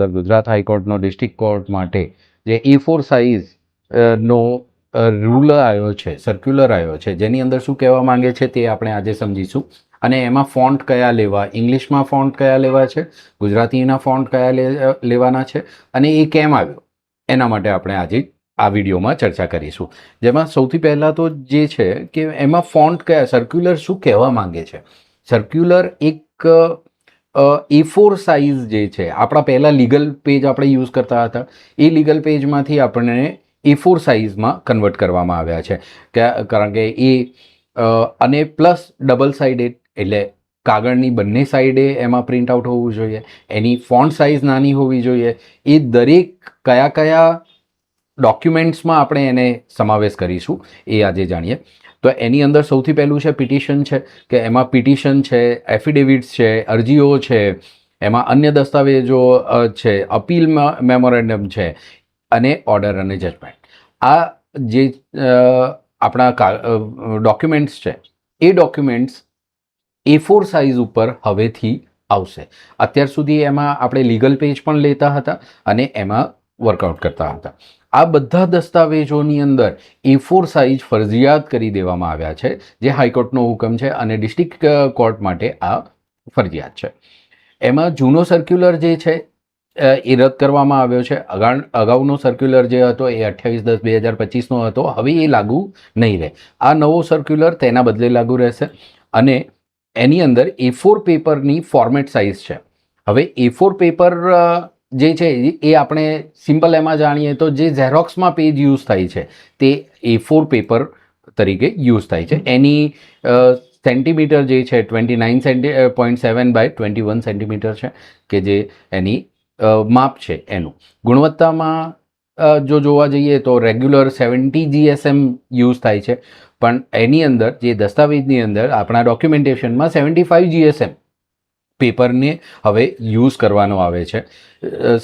અંદર ગુજરાત હાઈકોર્ટનો district court માટે જે એ ફોર સાઇઝ નો રૂલ આવ્યો છે સર્ક્યુલર આવ્યો છે, જેની અંદર શું કહેવા માંગે છે તે આપણે આજે સમજીશું. અને એમાં ફોન્ટ કયા લેવા, ઇંગ્લિશમાં ફોન્ટ કયા લેવા છે, ગુજરાતીના ફોન્ટ કયા લેવાના છે, અને એ કેમ આવ્યો? એના માટે આપણે આજે આ વિડીયોમાં ચર્ચા કરીશું. જેમાં સૌથી પહેલાં તો જે છે કે એમાં ફોન્ટ કયા સર્ક્યુલર શું કહેવા માંગે છે? સર્ક્યુલર એક એ ફોર સાઇઝ જે છે, આપણા પહેલાં લીગલ પેજ આપણે યુઝ કરતા હતા, એ લીગલ પેજમાંથી આપણને એ ફોર સાઇઝમાં કન્વર્ટ કરવામાં આવ્યા છે. કારણ કે એ અને પ્લસ ડબલ સાઇડેડ એટલે કાગળની બંને સાઈડે એમાં પ્રિન્ટ આઉટ હોવું જોઈએ, એની ફોન્ટ સાઇઝ નાની હોવી જોઈએ, એ દરેક કયા કયા ડોક્યુમેન્ટ્સમાં આપણે એને સમાવેશ કરીશું, એ આજે જાણીએ. તો એની અંદર સૌથી પહેલું છે પિટિશન છે, કે એમાં પિટિશન છે એફિડેવિટ્સ છે, અરજીઓ છે, એમાં અન્ય દસ્તાવેજો છે, અપીલ મેમોરેન્ડમ છે અને ઓર્ડર અને જજમેન્ટ આ જે આપણા ડોક્યુમેન્ટ્સ છે, એ ડોક્યુમેન્ટ્સ એ ફોર સાઇઝ ઉપર હવેથી આવશે. અત્યાર સુધી એમાં આપણે લીગલ પેજ પણ લેતા હતા અને એમાં વર્કઆઉટ કરતા હતા. આ બધા દસ્તાવેજોની અંદર એ ફોર સાઇઝ ફરજિયાત કરી દેવામાં આવ્યા છે, જે હાઈકોર્ટનો હુકમ છે અને ડિસ્ટ્રિક્ટ કોર્ટ માટે આ ફરજિયાત છે. એમાં જૂનો સર્ક્યુલર જે છે એ રદ કરવામાં આવ્યો છે. અગાઉ અગાઉનો સર્ક્યુલર જે હતો એ અઠ્યાવીસ દસ બે હજાર પચીસનો હતો. હવે એ લાગુ નહીં રહે. આ નવો સર્ક્યુલર તેના બદલે લાગુ રહેશે અને એની અંદર એ ફોર પેપરની ફોર્મેટ સાઇઝ છે. હવે એ ફોર પેપર જે છે એ આપણે સિમ્પલ એમાં જાણીએ તો જે ઝેરોક્સમાં પેજ યુઝ થાય છે તે એ ફોર પેપર તરીકે યુઝ થાય છે. એની સેન્ટીમીટર જે છે twenty nine centi point seven by twenty one centimetre છે કે જે એની માપ છે એનું. ગુણવત્તામાં જો જોવા જઈએ તો રેગ્યુલર સેવન્ટી જીએસએમ યુઝ થાય છે. પણ એની અંદર જે દસ્તાવેજની અંદર આપણા ડોક્યુમેન્ટેશનમાં સેવન્ટી ફાઇવ જીએસએમ પેપરને હવે યુઝ કરવાનો આવે છે.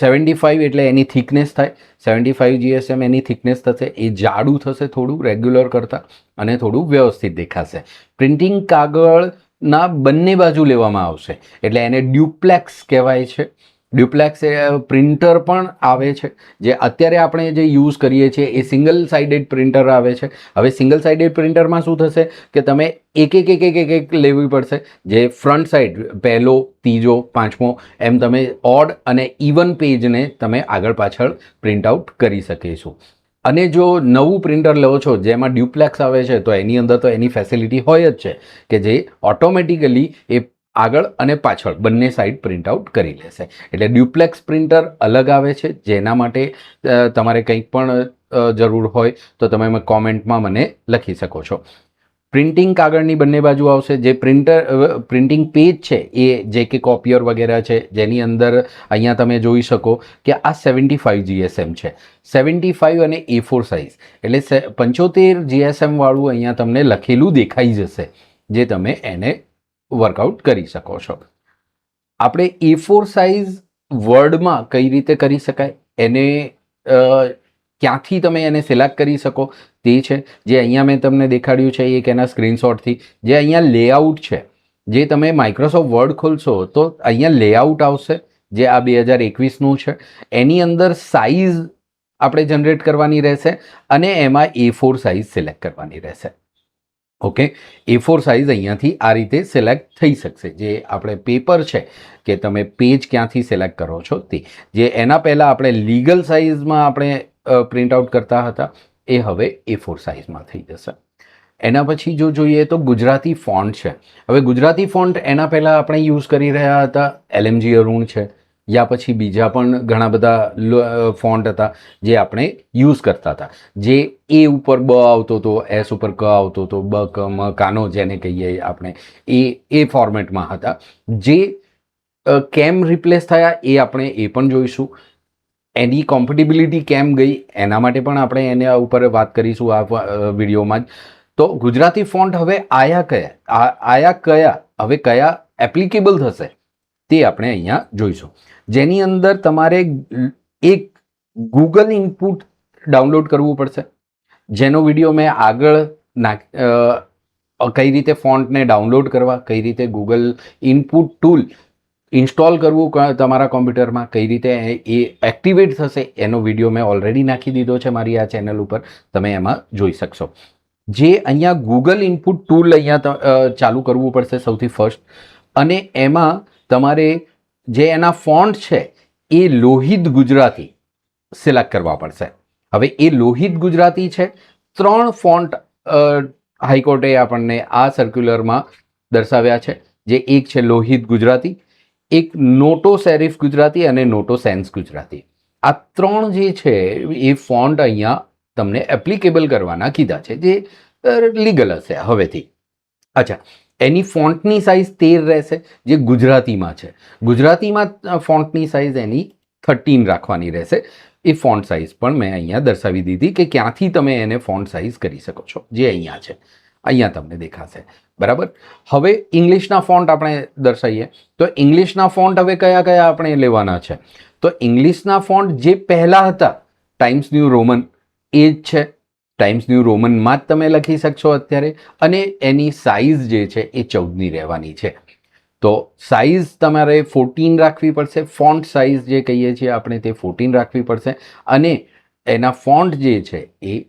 સેવન્ટી ફાઇવ એટલે એની થિકનેસ થાય. સેવન્ટી ફાઇવ જીએસએમ એની થિકનેસ થશે. એ જાડું થશે થોડું રેગ્યુલર કરતાં, અને થોડું વ્યવસ્થિત દેખાશે. પ્રિન્ટિંગ કાગળના બંને બાજુ લેવામાં આવશે. એટલે એને ડ્યુપ્લેક્સ કહેવાય છે. ડ્યુપ્લેક્સ પ્રિન્ટર પણ આવે છે. જે અત્યારે આપણે જે યુઝ કરીએ છીએ એ સિંગલ સાઇડેડ પ્રિન્ટર આવે છે. હવે સિંગલ સાઇડેડ પ્રિન્ટરમાં શું થશે કે તમે એક એક એક એક એક એક લેવી પડશે. જે ફ્રન્ટ સાઇડ પહેલો, ત્રીજો, પાંચમો, એમ તમે ઓડ અને ઇવન પેજને તમે આગળ પાછળ પ્રિન્ટ આઉટ કરી શકીશું અને જો નવું પ્રિન્ટર લો છો, જેમાં ડ્યુપ્લેક્સ આવે છે, તો એની અંદર તો એની ફેસિલિટી હોય જ છે કે જે ઓટોમેટિકલી એ આગળ અને પાછળ બંને સાઈડ પ્રિન્ટ આઉટ કરી લેશે. એટલે ડ્યુપ્લેક્સ પ્રિન્ટર અલગ આવે છે, જેના માટે તમારે કંઈક પણ જરૂર હોય તો તમે કોમેન્ટમાં મને લખી શકો છો. પ્રિન્ટિંગ કાગળની બંને બાજુ આવશે. જે પ્રિન્ટર પ્રિન્ટિંગ પેજ છે, એ જે કે કોપિયર વગેરે છે, જેની અંદર અહીંયા તમે જોઈ શકો કે આ સેવન્ટી ફાઇવ જીએસએમ છે. સેવન્ટી ફાઇવ અને એ ફોર સાઇઝ એટલે પંચોતેર જીએસએમ વાળું અહીંયા તમને લખેલું દેખાઈ જશે, જે તમે એને વર્કઆઉટ કરી શકો છો. આપણે એ ફોર સાઇઝ વર્ડમાં કઈ રીતે કરી શકાય? એને ક્યાંથી તમે એને સિલેક્ટ કરી શકો? તે છે. જે અહીંયા મેં તમને દેખાડ્યું છે, એક એના સ્ક્રીનશોટથી જે અહીંયા લેઆઉટ છે. જે તમે માઇક્રોસોફ્ટ વર્ડ ખોલશો તો અહીંયા લેઆઉટ આવશે, જે આ બે હજાર એકવીસનું છે. એની અંદર સાઇઝ આપણે જનરેટ કરવાની રહેશે અને એમાં એ ફોર સાઇઝ સિલેક્ટ કરવાની રહેશે. ઓકે? એ ફોર સાઇઝ અહીંયાથી આ રીતે સિલેક્ટ થઈ શકશે. જે આપણે પેપર છે કે તમે પેજ ક્યાંથી સિલેક્ટ કરો છો તે. જે એના પહેલાં આપણે લીગલ સાઇઝમાં આપણે પ્રિન્ટ આઉટ કરતા હતા, એ હવે એ ફોર સાઇઝમાં થઈ જશે. એના પછી જો જોઈએ તો ગુજરાતી ફોન્ટ છે. હવે ગુજરાતી ફોન્ટ એના પહેલાં આપણે યુઝ કરી રહ્યા હતા. એલએમજી અરુણ છે. યા પછી બીજા પણ ઘણા બધા ફોન્ટ હતા જે આપણે યુઝ કરતા હતા. જે એ ઉપર બ આવતો હતો એસ ઉપર ક આવતો હતો, બ, ક, મ, કાનો જેને કહીએ આપણે, એ એ ફોર્મેટમાં હતા. જે કેમ રિપ્લેસ થયા એ આપણે એ પણ જોઈશું. એની કોમ્પિટિબિલિટી કેમ ગઈ એના માટે પણ આપણે એના ઉપર વાત કરીશું આ વિડીયોમાં જ. તો ગુજરાતી ફોન્ટ હવે આયા કયા આયા કયા, હવે કયા એપ્લિકેબલ થશે? તે આપણે અહીંયા જોઈશું. જેની અંદર તમારે એક ગૂગલ ઇનપુટ ડાઉનલોડ કરવું પડશે. જેનો વીડિયો મેં આગળ નાખ કઈ રીતે ફોન્ટને ડાઉનલોડ કરવા, કઈ રીતે ગૂગલ ઇનપુટ ટૂલ ઇન્સ્ટોલ કરવું તમારા કોમ્પ્યુટરમાં કઈ રીતે એ- એક્ટિવેટ થશે, એનો વીડિયો મેં ઓલરેડી નાખી દીધો છે મારી આ ચેનલ ઉપર. તમે એમાં જોઈ શકશો. જે અહીંયા ગૂગલ ઇનપુટ ટૂલ અહીંયા ચાલુ કરવું પડશે સૌથી ફર્સ્ટ અને એમાં તમારે જે એના ફોન્ટ છે, એ લોહિત ગુજરાતી સિલેક્ટ કરવા પડશે. હવે એ લોહિત ગુજરાતી છે, ત્રણ ફોન્ટ હાઈકોર્ટે આપણને આ સર્ક્યુલરમાં દર્શાવ્યા છે, જે એક છે લોહિત ગુજરાતી, એક નોટો સેરિફ ગુજરાતી અને નોટો સેન્સ ગુજરાતી. આ ત્રણ જે છે, એ ફોન્ટ અહીંયા તમને એપ્લિકેબલ કરવાના કીધા છે, જે લીગલ હશે હવેથી. અચ્છા એની ફોન્ટની સાઇઝ તેર રહેશે, જે ગુજરાતીમાં છે. ગુજરાતીમાં ફોન્ટની સાઇઝ એની થર્ટીન રાખવાની રહેશે. એ ફોન્ટ સાઇઝ પણ મેં અહીંયા દર્શાવી દીધી કે ક્યાંથી તમે એને ફોન્ટ સાઇઝ કરી શકો છો, જે અહીંયા છે. અહીંયા તમને દેખાશે. બરાબર? હવે ઇંગ્લિશના ફોન્ટ આપણે દર્શાવીએ. તો ઇંગ્લિશના ફોન્ટ હવે કયા કયા આપણે લેવાના છે? તો ઇંગ્લિશના ફોન્ટ જે પહેલાં હતા ટાઈમ્સ ન્યૂ રોમન એ જ છે. ટાઈમ્સ ન્યૂ રોમનમાં જ તમે લખી શકશો અત્યારે. અને એની સાઇઝ જે છે એ ચૌદની રહેવાની છે. તો સાઇઝ તમારે ફોર્ટીન રાખવી પડશે. ફોન્ટ સાઇઝ જે કહીએ છીએ આપણે તે ફોર્ટીન રાખવી પડશે. અને એના ફોન્ટ જે છે એ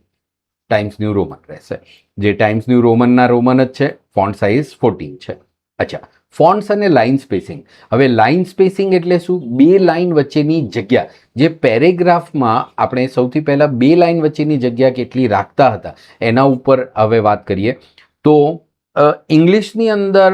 ટાઈમ્સ ન્યૂ રોમન રહેશે. જે ટાઈમ્સ ન્યૂ રોમનના રોમન જ છે ફોન્ટ સાઇઝ ફોર્ટીન છે. અચ્છા. ફોન્ટ્સ અને લાઇન સ્પેસિંગ. હવે લાઇન સ્પેસિંગ એટલે શું? બે લાઇન વચ્ચેની જગ્યા. જે પેરેગ્રાફમાં આપણે સૌથી પહેલાં બે લાઇન વચ્ચેની જગ્યા કેટલી રાખતા હતા, એના ઉપર હવે વાત કરીએ. તો ઇંગ્લિશની અંદર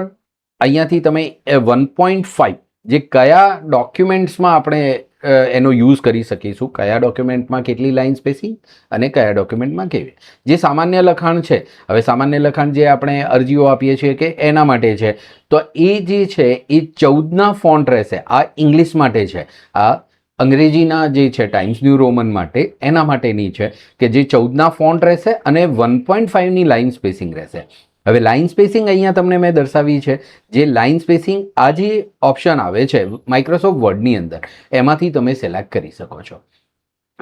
અહીંયાથી તમે વન પોઈન્ટ ફાઇવ જે કયા ડોક્યુમેન્ટ્સમાં આપણે એનો યુઝ કરી શકીશું. કયા ડોક્યુમેન્ટમાં કેટલી લાઇન સ્પેસિંગ અને કયા ડોક્યુમેન્ટમાં કેવી. જે સામાન્ય લખાણ છે, હવે સામાન્ય લખાણ જે આપણે અરજીઓ આપીએ છીએ કે એના માટે છે, તો એ જે છે, એ ચૌદના ફોન્ટ રહેશે. આ ઇંગ્લિશ માટે છે. આ અંગ્રેજીના જે છે ટાઈમ્સ ન્યૂ રોમન માટે, એના માટેની છે કે જે ચૌદના ફોન્ટ રહેશે અને વન પોઈન્ટ ફાઇવની લાઇન સ્પેસિંગ રહેશે. હવે લાઇન સ્પેસિંગ અહીંયા તમને મેં દર્શાવી છે. જે લાઇન સ્પેસિંગ આ જે ઓપ્શન આવે છે માઇક્રોસોફ્ટ વર્ડની અંદર, એમાંથી તમે સિલેક્ટ કરી શકો છો.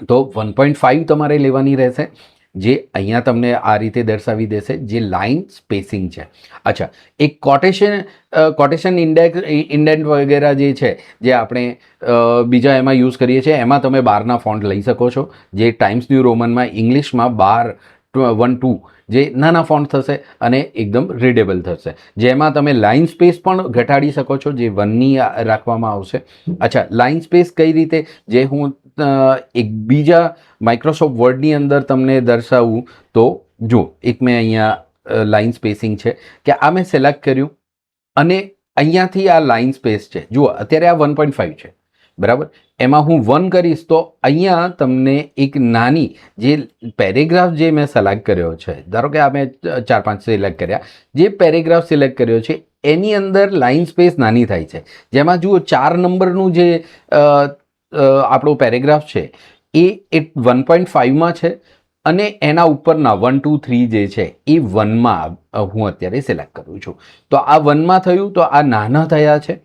તો વન પોઈન્ટ ફાઇવ તમારે લેવાની રહેશે, જે અહીંયા તમને આ રીતે દર્શાવી દેશે, જે લાઇન સ્પેસિંગ છે. અચ્છા, એક કોટેશન કોટેશન ઇન્ડેક્સ ઇન્ડેન્ટ વગેરે જે છે, જે આપણે બીજા એમાં યુઝ કરીએ છીએ, એમાં તમે બારના ફોન્ટ લઈ શકો છો. જે ટાઈમ્સ ન્યૂ રોમનમાં ઇંગ્લિશમાં બાર વન, ટુ જે નાના ફોન્ટ થશે અને એકદમ રીડેબલ થશે. જેમાં તમે લાઇન સ્પેસ પણ ઘટાડી શકો છો, જે વનની રાખવામાં આવશે. અચ્છા લાઇન સ્પેસ કઈ રીતે? જે હું એક બીજા માઇક્રોસોફ્ટ વર્ડની અંદર તમને દર્શાવું તો જો, એક મેં અહીંયા લાઇન સ્પેસિંગ છે કે આ મેં સિલેક્ટ કર્યું અને અહીંયાથી આ લાઇન સ્પેસ છે. જુઓ, અત્યારે આ વન પોઈન્ટ ફાઇવ છે. બરાબર? એમાં હું વન કરીશ તો અહીંયા તમને એક નાની જે પેરેગ્રાફ જે મેં સિલેક્ટ કર્યો છે, ધારો કે આ મેં ચાર પાંચ સિલેક્ટ કર્યા, જે પેરેગ્રાફ સિલેક્ટ કર્યો છે, એની અંદર લાઇન સ્પેસ નાની થાય છે. જેમાં જુઓ ચાર નંબરનું જે આપણો પેરેગ્રાફ છે, એ એ વન પોઈન્ટ ફાઇવમાં છે અને એના ઉપરના વન ટુ થ્રી જે છે, એ વનમાં હું અત્યારે સિલેક્ટ કરું છું. તો આ વનમાં થયું તો આ નાના થયા છે.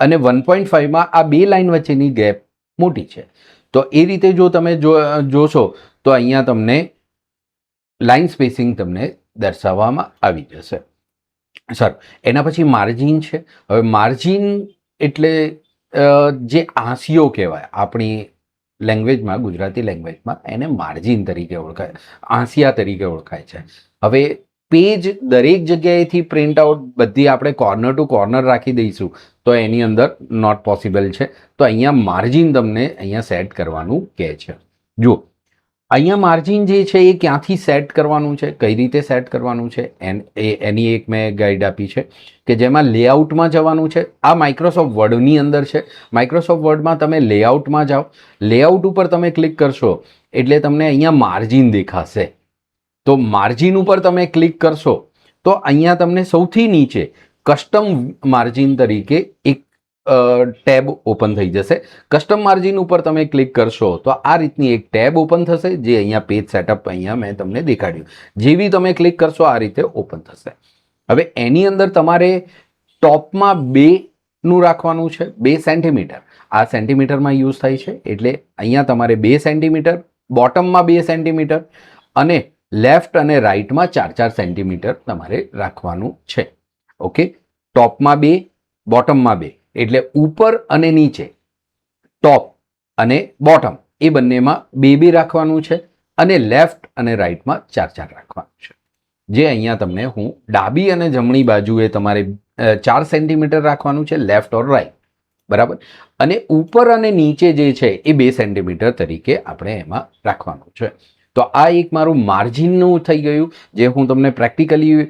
અને વન પોઈન્ટ ફાઇવમાં આ બે લાઇન વચ્ચેની ગેપ મોટી છે. તો એ રીતે જો તમે જો, જોશો, તો અહીંયા તમને લાઇન સ્પેસિંગ તમને દર્શાવવામાં આવી જશે. સર, એના પછી માર્જિન છે. હવે માર્જિન એટલે જે આંસીઓ કહેવાય આપણી લેંગ્વેજમાં, ગુજરાતી લેંગ્વેજમાં, એને માર્જિન તરીકે ઓળખાય, આંસિયા તરીકે ઓળખાય છે. હવે પેજ દરેક જગ્યાએથી પ્રિન્ટ આઉટ બધી આપણે કોર્નર ટુ કોર્નર રાખી દઈશું. તો એની અંદર નોટ પોસિબલ છે. તો અહીંયા માર્જિન તમને અહીંયા સેટ કરવાનું કહે છે. જુઓ, અહીંયા માર્જિન જે છે એ ક્યાંથી સેટ કરવાનું છે? કઈ રીતે સેટ કરવાનું છે? એન, એ, એની એક મેં ગાઈડ આપી છે કે જેમાં લેઆઉટમાં જવાનું છે. આ માઇક્રોસોફ્ટ વર્ડની અંદર છે. માઇક્રોસોફ્ટ વર્ડમાં તમે લેઆઉટમાં જાઓ. લેઆઉટ ઉપર તમે ક્લિક કરશો એટલે તમને અહીંયા માર્જિન દેખાશે. તો માર્જિન ઉપર તમે ક્લિક કરશો, તો અહીંયા તમને સૌથી નીચે કસ્ટમ માર્જિન તરીકે એક ટેબ ઓપન થઈ જશે. કસ્ટમ માર્જિન ઉપર તમે ક્લિક કરશો, તો આ રીતની એક ટેબ ઓપન થશે, જે અહીંયા પેજ સેટઅપ અહીંયા મેં તમને દેખાડ્યું. જેવી તમે ક્લિક કરશો, આ રીતે ઓપન થશે. હવે એની અંદર તમારે ટોપમાં બેનું રાખવાનું છે, બે સેન્ટીમીટર. આ સેન્ટીમીટરમાં યુઝ થાય છે, એટલે અહીંયા તમારે બે સેન્ટીમીટર, બોટમમાં બે સેન્ટીમીટર અને લેફ્ટ અને રાઈટમાં ચાર ચાર સેન્ટીમીટર તમારે રાખવાનું છે. ઓકે? ટોપમાં બે, બોટમમાં બે. એટલે ઉપર અને નીચે. ટોપ અને બોટમ. એ બંનેમાં બે બે રાખવાનું છે અને લેફ્ટ અને રાઈટમાં ચાર ચાર રાખવાનું છે. જે અહીંયા તમને હું ડાબી અને જમણી બાજુએ તમારે ચાર સેન્ટીમીટર રાખવાનું છે, લેફ્ટ ઓર રાઈટ બરાબર? અને ઉપર અને નીચે જે છે એ બે સેન્ટીમીટર તરીકે આપણે એમાં રાખવાનું છે. તો આ એક મારું માર્જિનનું થઈ ગયું, જે હું તમને પ્રેક્ટિકલી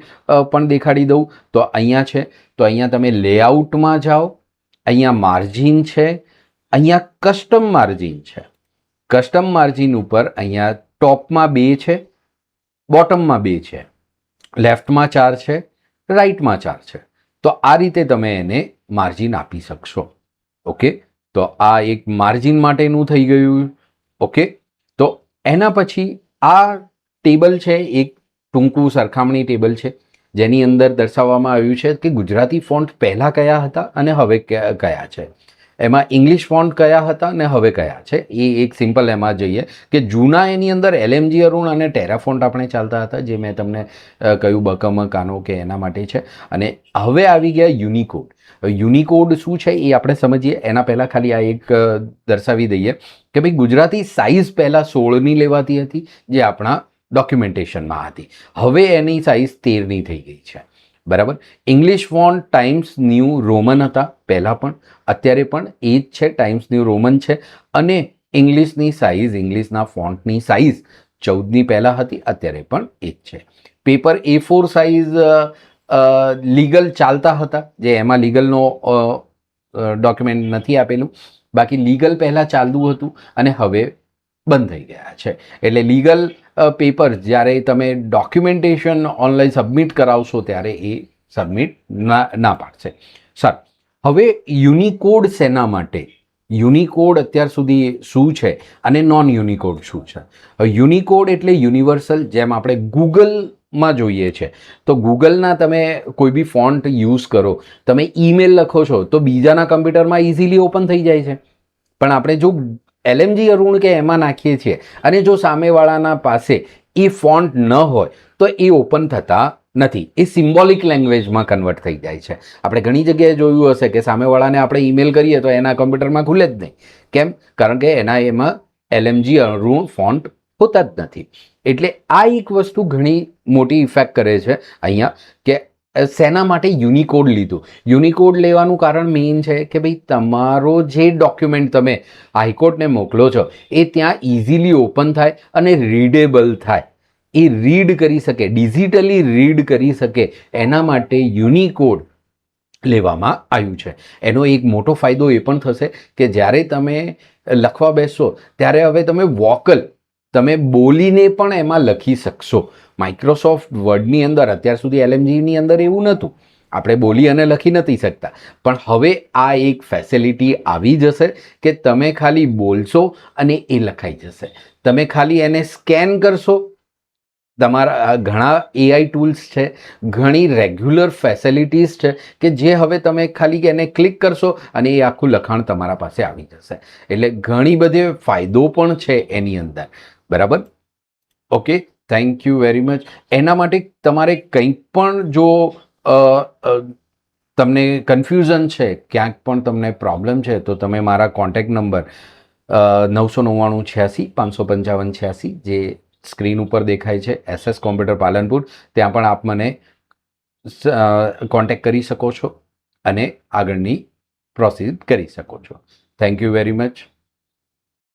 પણ દેખાડી દઉં. તો અહીંયા છે, તો અહીંયા તમે લેઆઉટમાં જાઓ, અહીંયા માર્જિન છે, અહીંયા કસ્ટમ માર્જિન છે. કસ્ટમ માર્જિન ઉપર અહીંયા ટોપમાં બે છે બોટમમાં બે છે લેફ્ટમાં ચાર છે રાઇટમાં ચાર છે. તો આ રીતે તમે એને માર્જિન આપી શકશો. ઓકે તો આ એક માર્જિન માટેનું થઈ ગયું. ઓકે એના પછી આ ટેબલ છે, એક ટૂંકું સરખામણી ટેબલ છે, જેની અંદર દર્શાવવામાં આવ્યું છે કે ગુજરાતી ફોન્ટ પહેલાં કયા હતા અને હવે કયા છે. એમાં ઇંગ્લિશ ફોન્ટ કયા હતા અને હવે કયા છે? એ એક સિમ્પલ એમાં જઈએ કે જૂના એની અંદર એલએમજી અરુણ અને ટેરાફોન્ટ આપણે ચાલતા હતા, જે મેં તમને કહ્યું બકમ, કાનો કે એના માટે છે. અને હવે આવી ગયા યુનિકોડ યુનિકોડ શું છે એ આપણે સમજીએ. એના પહેલાં ખાલી આ એક દર્શાવી દઈએ કે ભાઈ ગુજરાતી સાઇઝ પહેલાં સોળની લેવાતી હતી, જે આપણા ડોક્યુમેન્ટેશનમાં હતી. હવે એની સાઇઝ તેરની થઈ ગઈ છે. બરાબર? English font Times New Roman હતા, પહેલાં પણ. અત્યારે પણ એ જ છે ટાઈમ્સ ન્યૂ રોમન છે. અને ઇંગ્લિશની સાઇઝ ઇંગ્લિશના ફોન્ટની સાઇઝ ચૌદની પહેલાં હતી, અત્યારે પણ એ જ છે. Paper A four size legal ચાલતા હતા, જે એમાં લીગલનો ડોક્યુમેન્ટ નથી આપેલું. બાકી લીગલ પહેલાં ચાલતું હતું અને હવે બંધ થઈ ગયા છે. એટલે લીગલ પેપર જ્યારે તમે ડોક્યુમેન્ટેશન ઓનલાઈન સબમિટ કરાવશો ત્યારે એ સબમિટ ના ના પાડશે. સર હવે યુનિકોડ શેના માટે? યુનિકોડ અત્યાર સુધી શું છે અને નોન યુનિકોડ શું છે? યુનિકોડ એટલે યુનિવર્સલ જેમ આપણે ગૂગલમાં જોઈએ છે. તો ગૂગલના તમે કોઈ બી ફોન્ટ યુઝ કરો, તમે ઈમેલ લખો છો, તો બીજાના કમ્પ્યુટરમાં ઇઝીલી ઓપન થઈ જાય છે. પણ આપણે જો એલએમજી અરુણ કે એમાં નાખીએ છીએ. અને જો સામેવાળાના પાસે એ ફોન્ટ ન હોય, તો એ ઓપન થતા નથી. એ સિમ્બોલિક લેંગ્વેજમાં કન્વર્ટ થઈ જાય છે. આપણે ઘણી જગ્યાએ જોયું હશે કે સામેવાળાને આપણે ઈમેલ કરીએ તો એના કમ્પ્યુટરમાં ખુલે જ નહીં. કેમ? કારણ કે એના એમાં એલએમજી અરુણ ફોન્ટ હોતા જ નથી. એટલે આ એક વસ્તુ ઘણી મોટી ઇફેક્ટ કરે છે અહીંયા કે શેના માટે યુનિકોડ લીધું. યુનિકોડ લેવાનું કારણ મેઇન છે કે ભાઈ તમારો જે ડોક્યુમેન્ટ તમે હાઈકોર્ટને મોકલો છો, એ ત્યાં ઇઝીલી ઓપન થાય અને રીડેબલ થાય. એ રીડ કરી શકે ડિજિટલી રીડ કરી શકે. એના માટે યુનિકોડ લેવામાં આવ્યું છે. એનો એક મોટો ફાયદો એ પણ થશે કે જ્યારે તમે લખવા બેસશો, ત્યારે હવે તમે વોકલ તમે બોલીને પણ એમાં લખી શકશો. માઇક્રોસોફ્ટ વર્ડની અંદર અત્યાર સુધી એલએમજીની અંદર એવું નહોતું. આપણે બોલી અને લખી નથી શકતા. પણ હવે આ એક ફેસિલિટી આવી જશે કે તમે ખાલી બોલશો અને એ લખાઈ જશે. તમે ખાલી એને સ્કેન કરશો. તમારા ઘણા એઆઈ ટૂલ્સ છે, ઘણી રેગ્યુલર ફેસિલિટીઝ છે કે જે હવે તમે ખાલી એને ક્લિક કરશો અને એ આખું લખાણ તમારા પાસે આવી જશે. એટલે ઘણી બધી ફાયદો પણ છે એની અંદર. બરાબર? Okay thank you very much એના માટે તમારે કંઈક પણ જો તમને કન્ફ્યુઝન છે, ક્યાંક પણ તમને પ્રોબ્લેમ છે, તો તમે મારા કોન્ટેક્ટ નંબર નવસો નવ્વાણું છ્યાસી, પાંચસો પંચાવન છ્યાસી, જે સ્ક્રીન ઉપર દેખાય છે એસએસ કોમ્પ્યુટર પાલનપુર, ત્યાં પણ આપ મને કોન્ટેક્ટ કરી શકો છો અને આગળની પ્રોસીડ કરી શકો છો. Thank you very much